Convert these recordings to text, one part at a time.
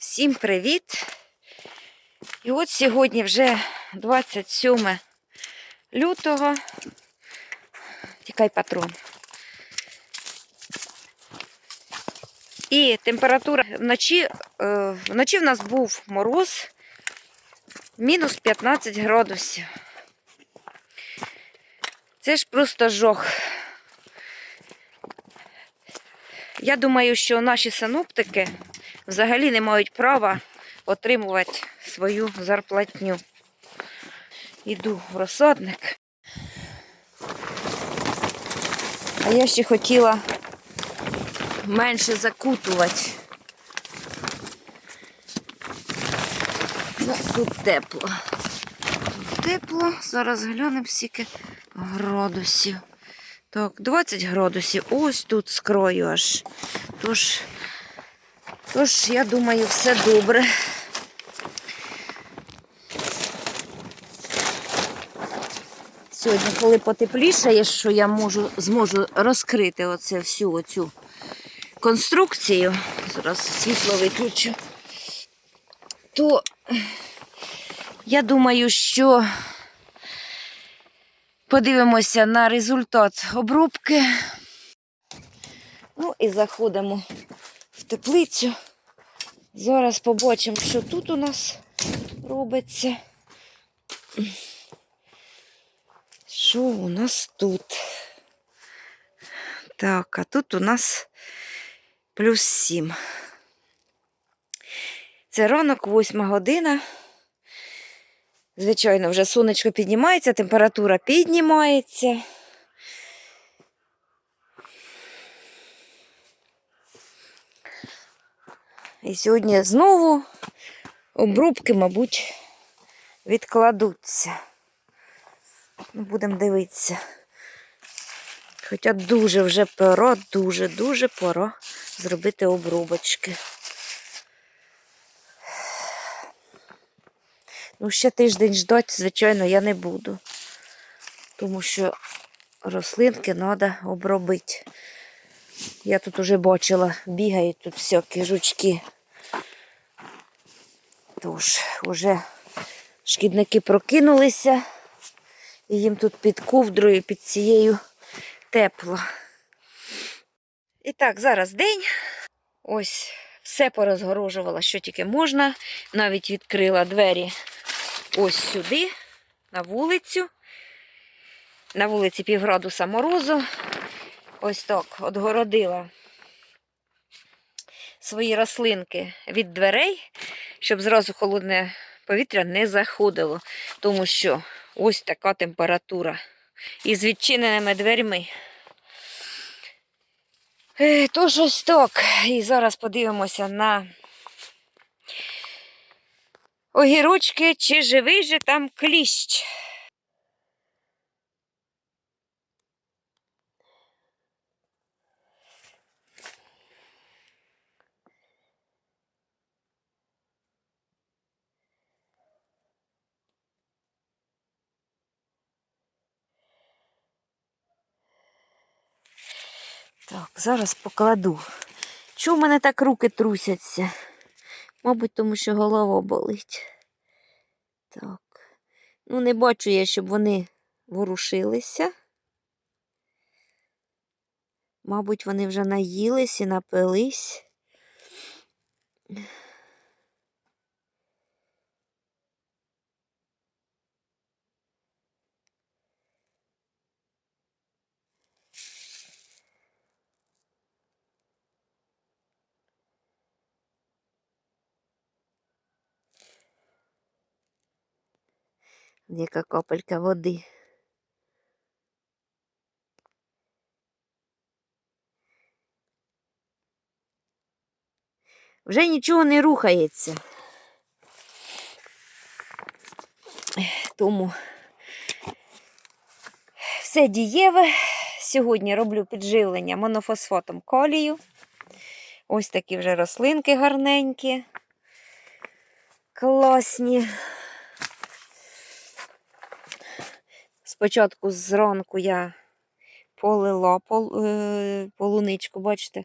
Всім привіт! І от сьогодні вже 27 лютого. Тікай патрон. І температура вночі, е, вночі в нас був мороз мінус 15 градусів. Це ж просто жох. Я думаю, що наші синоптики взагалі не мають права отримувати свою зарплатню. Іду в розсадник. А я ще хотіла менше закутувати. Ну, тут тепло. Тут тепло. Зараз глянемо скільки градусів. Так, 20 градусів. Ось тут скрою аж. Тож, тож я думаю, все добре. Сьогодні, коли потеплішає, що я можу, зможу розкрити оце всю оцю конструкцію, зараз світло виключу, то я думаю, що подивимося на результат обробки. Ну і заходимо в теплицю. Зараз побачимо, що тут у нас робиться. Що у нас тут? Так, а тут у нас плюс 7. Це ранок, 8 година. Звичайно, вже сонечко піднімається, температура піднімається. І сьогодні знову обрубки, мабуть, відкладуться. Ну, Будемо дивитися. Хоча дуже вже пора, дуже-дуже пора зробити обрубочки. Ну, ще тиждень ждати, звичайно, я не буду. Тому що рослинки треба обробити. Я тут уже бачила, бігають тут всякі жучки. Тож, уже шкідники прокинулися, і їм тут під ковдрою, під цією тепло. І так, зараз день. Ось все порозгорожувала, що тільки можна. Навіть відкрила двері ось сюди, на вулицю. На вулиці півградуса морозу. Ось так отгородила свої рослинки від дверей, щоб зразу холодне повітря не заходило. Тому що ось така температура. І з відчиненими дверьми. Е, Тож ось так. І зараз подивимося на огірочки, чи живий же там кліщ. Так, зараз покладу. Чому в мене так руки трусяться? Мабуть, тому що голова болить. Так. Ну, не бачу я, щоб вони ворушилися. Мабуть, вони вже наїлись і напились. Яка капелька води. Вже нічого не рухається. Тому все дієве. Сьогодні роблю підживлення монофосфатом калію. Ось такі вже рослинки гарненькі, класні. Спочатку зранку я полила пол, е, полуничку, бачите,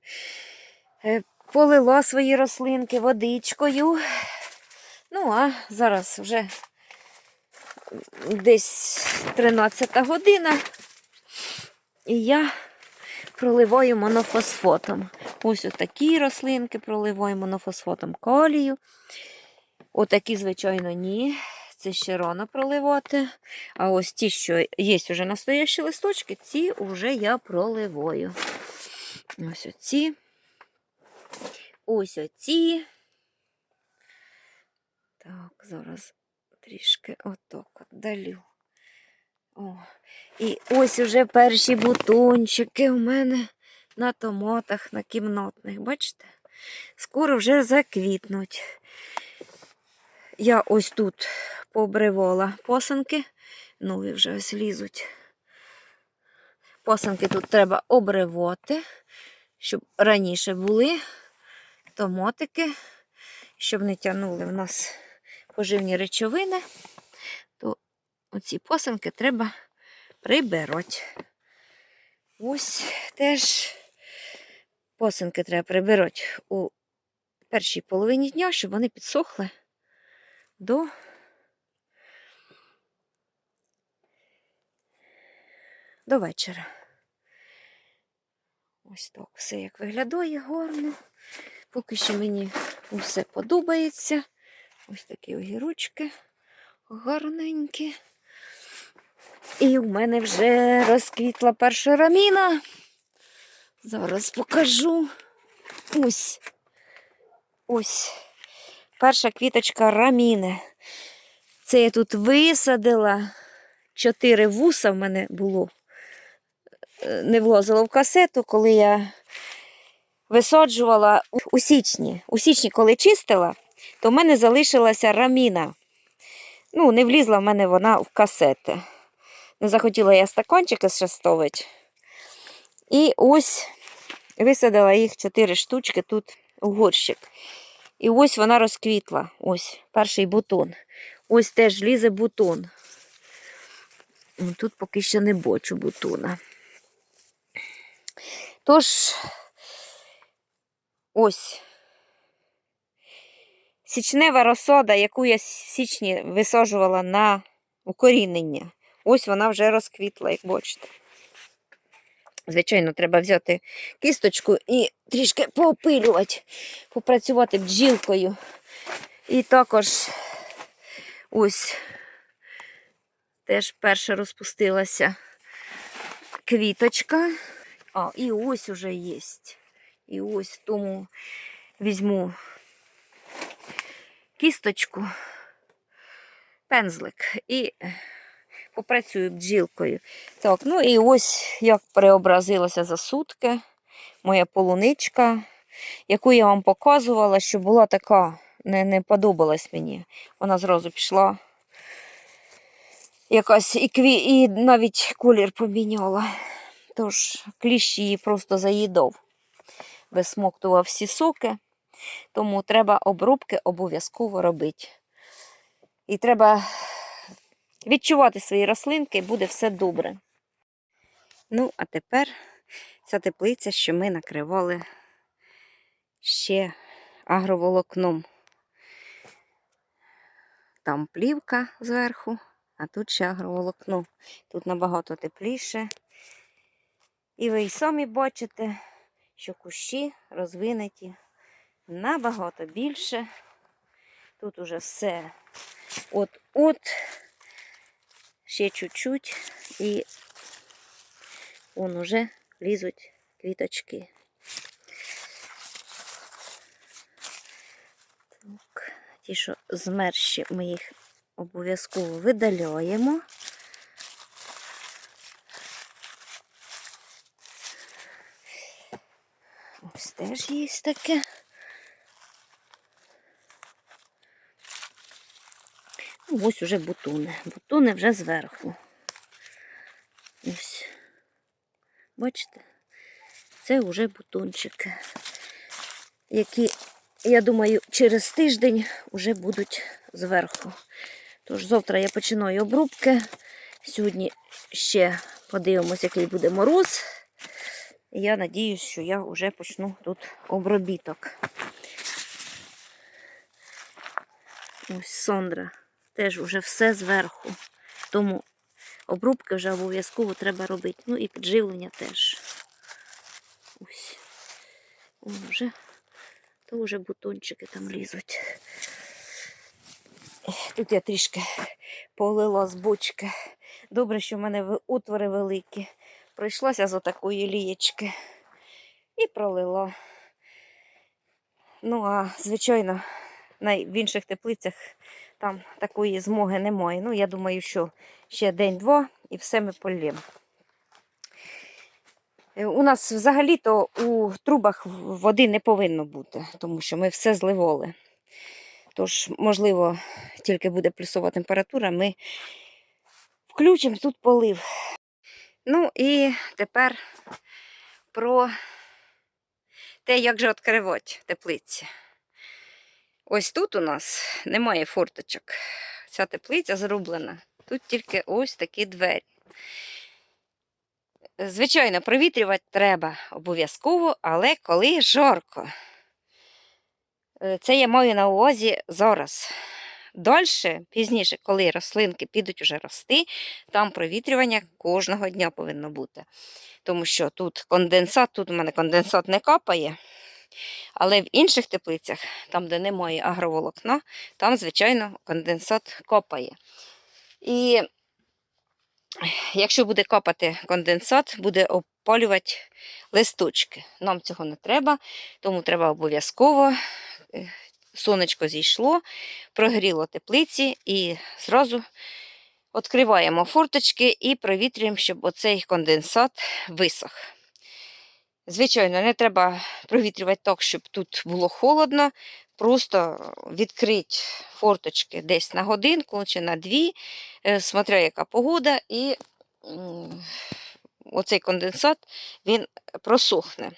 е, Полила свої рослинки водичкою. Ну, а зараз вже десь 13 година. І я проливаю монофосфотом. Ось отакі рослинки проливаю монофосфотом калію. Отакі, звичайно, ні. Це ще рано проливати. А ось ті, що є вже настоящі листочки, ці вже я проливаю. Ось оці. Ось оці. Так, зараз трішки отак от далю. О. І ось уже перші бутончики у мене на томатах, на кімнатних. Бачите? Скоро вже заквітнуть. Я ось тут пообривала посанки. Нові вже ось лізуть. Посанки тут треба обривати, щоб раніше були томатики, щоб не тягнули в нас поживні речовини, то оці посанки треба прибирати. Ось теж посанки треба прибирати у першій половині дня, щоб вони підсохли до до вечора. Ось так все як виглядає гарно. Поки що мені все подобається. Ось такі огірочки гарненькі. І в мене вже розквітла перша раміна. Зараз покажу. Ось. Ось. Перша квіточка раміни. Це я тут висадила. Чотири вуса в мене було. Е, Не влозила в касету, коли я висаджувала у- січні. У січні, коли чистила, то в мене залишилася раміна. Ну, не влізла в мене вона в касети. Не захотіла я стаканчики ще ставити. І ось висадила їх чотири штучки тут у горщик. І ось вона розквітла. Ось перший бутон. Ось теж лізе бутон. Ну, Тут поки що не бачу бутона. Тож, ось січнева розсода, яку я в січні висаджувала на укорінення. Ось вона вже розквітла, як бачите. Звичайно, треба взяти кісточку і трішки поопилювати, попрацювати бджілкою. І також ось теж перша розпустилася квіточка. А, і ось уже є. І ось тому візьму кісточку, пензлик і попрацюю бджілкою. Так, ну і ось як преобразилася за сутки моя полуничка, яку я вам показувала, що була така, не, не подобалась мені. Вона зразу пішла. Якась і, кві... і навіть колір поміняла. Тож кліщ її просто заїдав, висмоктував всі соки, тому треба обробки обов'язково робити. І треба відчувати свої рослинки, і буде все добре. Ну, а тепер ця теплиця, що ми накривали ще агроволокном. Там плівка зверху, а тут ще агроволокно. Тут набагато тепліше. І ви й самі бачите, що кущі розвинуті набагато більше. Тут уже все от-от, ще чуть-чуть, і он уже лізуть квіточки. Так, ті, що змерші, ми їх обов'язково видаляємо. Ось теж є таке. Ну, ось уже бутони. Бутони вже зверху. Ось. Бачите? Це вже бутончики, які, я думаю, через тиждень вже будуть зверху. Тож завтра я починаю обрубки. Сьогодні ще подивимось, який буде мороз. Я надіюсь, що я вже почну тут обробіток. Ось Сондра. Теж вже все зверху. Тому обрубки вже обов'язково треба робити. Ну і підживлення теж. Ось. Вон вже, то вже бутончики там лізуть. Тут я трішки полила з бочки. Добре, що в мене отвори великі. Пройшлася з отакої лієчки і пролила. Ну, а звичайно, в інших теплицях там такої змоги немає. Ну, я думаю, що ще день-два і все ми полємо. Е, У нас взагалі-то у трубах води не повинно бути, тому що ми все зливали. Тож, можливо, тільки буде плюсова температура, ми включимо тут полив. Ну і тепер про те, як же відкривати теплиці. Ось тут у нас немає форточок. Ця теплиця зроблена. Тут тільки ось такі двері. Звичайно, провітрювати треба обов'язково, але коли жарко. Е, Це я маю на увазі зараз. Дальше, пізніше, коли рослинки підуть уже рости, там провітрювання кожного дня повинно бути. Тому що тут конденсат, тут у мене конденсат не капає. Але в інших теплицях, там, де немає агроволокна, там, звичайно, конденсат капає. І якщо буде капати конденсат, буде опалювати листочки. Нам цього не треба, тому треба обов'язково. е, Сонечко зійшло, прогріло теплиці і зразу відкриваємо форточки і провітрюємо, щоб оцей конденсат висох. Звичайно, не треба провітрювати так, щоб тут було холодно. Просто відкрити форточки десь на годинку чи на дві, е, смотря яка погода, і оцей конденсат він просохне.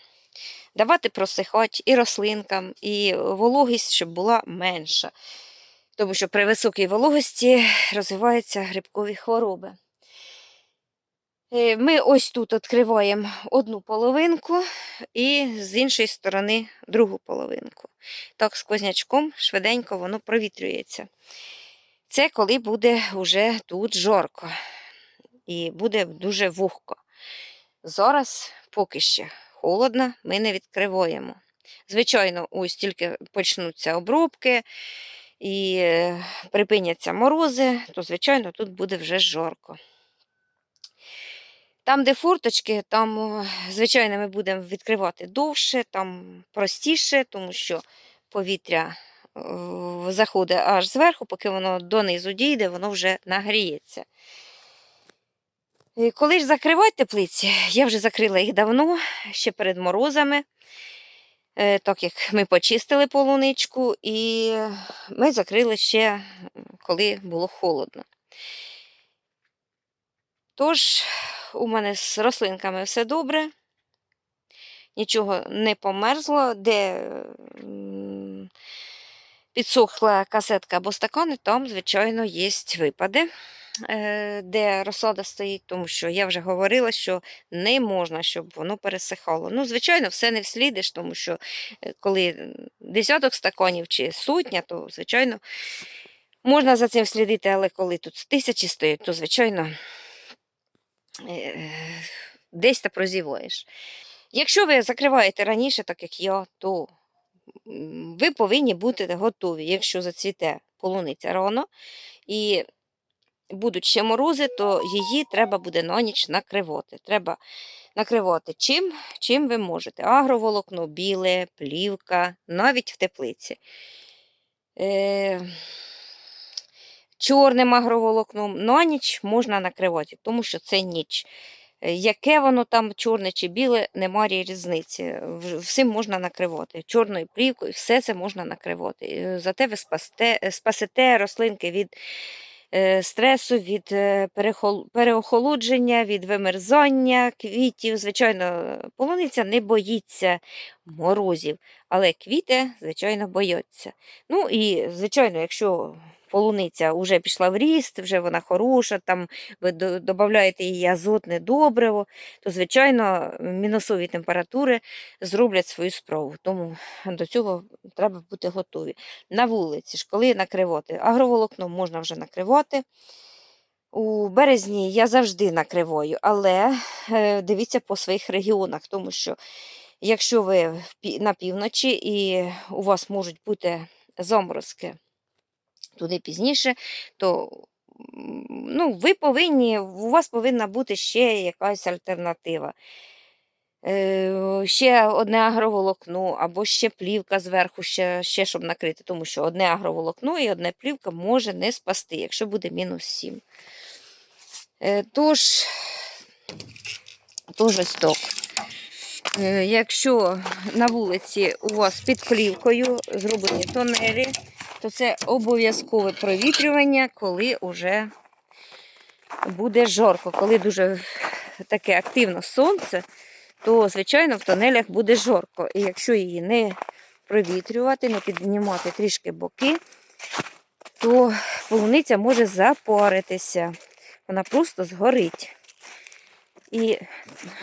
Давати просихати і рослинкам, і вологість, щоб була менша. Тому що при високій вологості розвиваються грибкові хвороби. Е, Ми ось тут відкриваємо одну половинку і з іншої сторони другу половинку. Так, сквознячком швиденько воно провітрюється. Це коли буде вже тут жарко і буде дуже вогко. Зараз поки ще холодно, ми не відкриваємо. Звичайно, ось тільки почнуться обробки і е, припиняться морози, то, звичайно, тут буде вже жарко. Там, де форточки, там, звичайно, ми будемо відкривати довше, там простіше, тому що повітря заходить аж зверху, поки воно донизу дійде, воно вже нагріється. І Коли ж закривати теплиці, я вже закрила їх давно, ще перед морозами, е, так як ми почистили полуничку, і ми закрили ще, коли було холодно. Тож, у мене з рослинками все добре, нічого не померзло, де підсохла касетка або стакани, там, звичайно, є випади, е, де розсада стоїть, тому що я вже говорила, що не можна, щоб воно пересихало. Ну, звичайно, все не вслідиш, тому що е, коли десяток стаканів чи сотня, то, звичайно, можна за цим слідити, але коли тут тисячі стоять, то, звичайно, десь та прозіваєш. Якщо ви закриваєте раніше, так як я, то ви повинні бути готові, якщо зацвіте полуниця рано і будуть ще морози, то її треба буде на ніч накривати. Треба накривати чим, чим ви можете. Агроволокно, біле, плівка, навіть в теплиці. Е, чорним агроволокном на ніч можна накривати, тому що це ніч. Е, Яке воно там чорне чи біле, немає різниці. Всім можна накривати. Чорною плівкою, все це можна накривати. Е, Зате ви спасте, е, спасете рослинки від стресу, від переохолодження, від вимерзання квітів. Звичайно, полуниця не боїться морозів, але квіти, звичайно, бояться. Ну і, звичайно, якщо полуниця вже пішла в ріст, вже вона хороша, там ви додаєте їй азотне добриво, то, звичайно, мінусові температури зроблять свою справу. Тому до цього треба бути готові. На вулиці ж, коли накривати, агроволокно можна вже накривати. У березні я завжди накриваю, але е, дивіться по своїх регіонах, тому що якщо ви на півночі і у вас можуть бути заморозки туди пізніше, то ну, ви повинні, у вас повинна бути ще якась альтернатива. Е, ще одне агроволокно або ще плівка зверху, ще, ще щоб накрити, тому що одне агроволокно і одне плівка може не спасти, якщо буде мінус 7. Е, Тож, тож ось так. Е, Якщо на вулиці у вас під плівкою зроблені тонелі, то це обов'язкове провітрювання, коли вже буде жарко. Коли дуже таке активно сонце, то, звичайно, в тонелях буде жарко. І якщо її не провітрювати, не піднімати трішки боки, то полуниця може запаритися. Вона просто згорить. І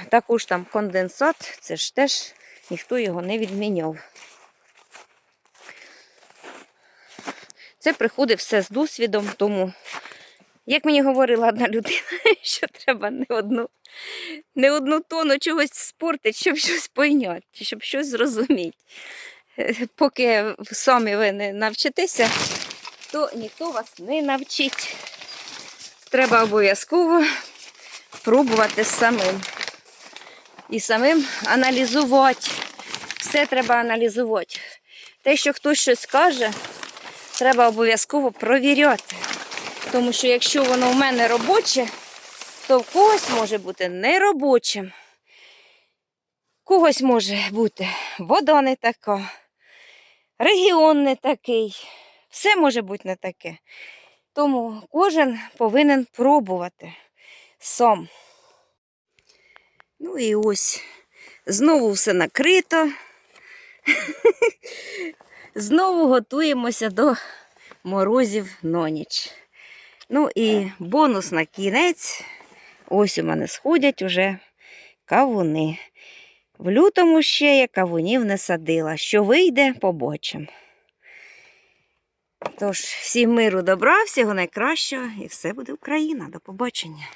також там конденсат, це ж теж ніхто його не відміняв. Це приходить все з досвідом, тому, як мені говорила одна людина, що треба не одну, не одну тонну чогось спортити, щоб щось пойняти, щоб щось зрозуміти. Поки самі ви не навчитеся, то ніхто вас не навчить. Треба обов'язково пробувати самим. І самим аналізувати. Все треба аналізувати. Те, що хтось щось каже, треба обов'язково провіряти. Тому що якщо воно в мене робоче, то в когось може бути неробочим. Когось може бути вода не така, регіон не такий. Все може бути не таке. Тому кожен повинен пробувати сам. Ну і ось знову все накрито. Знову готуємося до морозів на ніч. Ну і бонус на кінець. Ось у мене сходять уже кавуни. В лютому ще я кавунів не садила. Що вийде, побачимо. Тож, всім миру добра, всього найкращого і все буде Україна. До побачення.